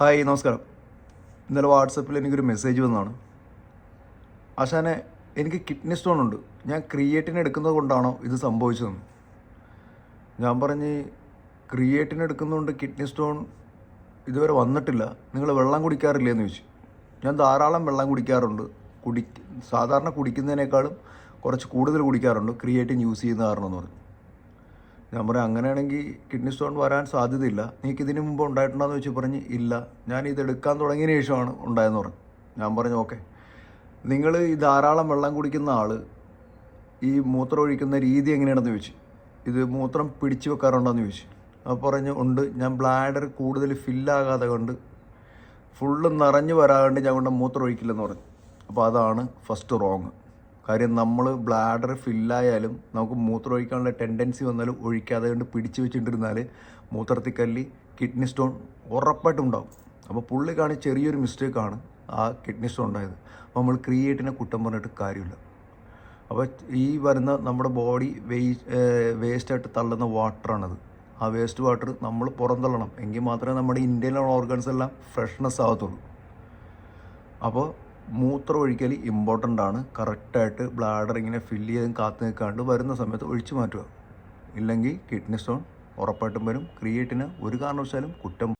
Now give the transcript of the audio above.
Hi നമസ്കാരം. ഇന്നലെ വാട്സപ്പിൽ എനിക്കൊരു മെസ്സേജ് വന്നതാണ്. ആശാനെ എനിക്ക് കിഡ്നി സ്റ്റോൺ ഉണ്ട്. ഞാൻ ക്രിയേറ്റിന് എടുക്കുന്നത് കൊണ്ടാണോ ഇത് സംഭവിച്ചതെന്ന്. ഞാൻ പറഞ്ഞ് ക്രിയേറ്റിന് എടുക്കുന്നതുകൊണ്ട് കിഡ്നി സ്റ്റോൺ ഇതുവരെ വന്നിട്ടില്ല. നിങ്ങൾ വെള്ളം കുടിക്കാറില്ലേ എന്ന് ചോദിച്ചു. ഞാൻ ധാരാളം വെള്ളം കുടിക്കാറുണ്ട്. കുടി സാധാരണ കുടിക്കുന്നതിനേക്കാളും കുറച്ച് കൂടുതൽ കുടിക്കാറുണ്ട്. ക്രിയേറ്റിൻ യൂസ് ചെയ്യുന്ന കാരണം എന്ന് പറഞ്ഞു. ഞാൻ പറയാം അങ്ങനെയാണെങ്കിൽ കിഡ്നി സ്റ്റോൺ വരാൻ സാധ്യതയില്ല. നിങ്ങൾക്ക് ഇതിനു മുമ്പ് ഉണ്ടായിട്ടുണ്ടോ എന്ന് വെച്ച് പറഞ്ഞ് ഇല്ല. ഞാൻ ഇത് എടുക്കാൻ തുടങ്ങിയതിന് ശേഷമാണ് ഉണ്ടായെന്ന് പറഞ്ഞു. ഞാൻ പറഞ്ഞു ഓക്കെ. നിങ്ങൾ ഈ ധാരാളം വെള്ളം കുടിക്കുന്ന ആൾ ഈ മൂത്രം ഒഴിക്കുന്ന രീതി എങ്ങനെയാണെന്ന് ചോദിച്ചു. ഇത് മൂത്രം പിടിച്ചു വെക്കാറുണ്ടോയെന്ന് ചോദിച്ചു. അപ്പോൾ പറഞ്ഞു ഉണ്ട്. ഞാൻ ബ്ലാഡർ കൂടുതൽ ഫില്ലാകാതെ കൊണ്ട് ഫുള്ള് നിറഞ്ഞു വരാണ്ട് ഞാൻ കൊണ്ട് മൂത്രം ഒഴിക്കില്ലെന്ന് പറഞ്ഞു. അപ്പോൾ അതാണ് ഫസ്റ്റ് റോങ് കാര്യം നമ്മൾ ബ്ലാഡർ ഫില്ലായാലും നമുക്ക് മൂത്രം ഒഴിക്കാനുള്ള ടെൻഡൻസി വന്നാലും ഒഴിക്കാതെ കൊണ്ട് പിടിച്ചു വെച്ചിട്ടിരുന്നാൽ മൂത്രത്തിക്കല്ലി കിഡ്നി സ്റ്റോൺ ഉറപ്പായിട്ടും ഉണ്ടാവും അപ്പോൾ പുള്ളി കാണി ചെറിയൊരു മിസ്റ്റേക്കാണ് ആ കിഡ്നി സ്റ്റോൺ ഉണ്ടായത്. അപ്പോൾ നമ്മൾ ക്രിയേറ്റിനെ കുറ്റം പറഞ്ഞിട്ട് കാര്യമില്ല. അപ്പോൾ ഈ വരുന്ന നമ്മുടെ ബോഡി വേസ്റ്റ് വേസ്റ്റായിട്ട് തള്ളുന്ന വാട്ടറാണത് ആ വേസ്റ്റ് വാട്ടർ നമ്മൾ പുറന്തള്ളണം എങ്കിൽ മാത്രമേ നമ്മുടെ ഇന്ത്യയിലുള്ള ഓർഗൻസ് എല്ലാം ഫ്രഷ്നെസ് ആകത്തുള്ളൂ അപ്പോൾ മൂത്രം ഒഴിക്കൽ ഇമ്പോർട്ടന്റ് ആണ് കറക്റ്റായിട്ട് ബ്ലാഡർ ഇങ്ങനെ ഫില്ല് ചെയ്ത് കാത്തു നിൽക്കാണ്ട് വരുന്ന സമയത്ത് ഒഴിച്ചു മാറ്റുക. ഇല്ലെങ്കിൽ കിഡ്നി സ്റ്റോൺ ഉറപ്പായിട്ടും വരും. ക്രിയേറ്റിന് ഒരു കാരണവശാലും കുറ്റം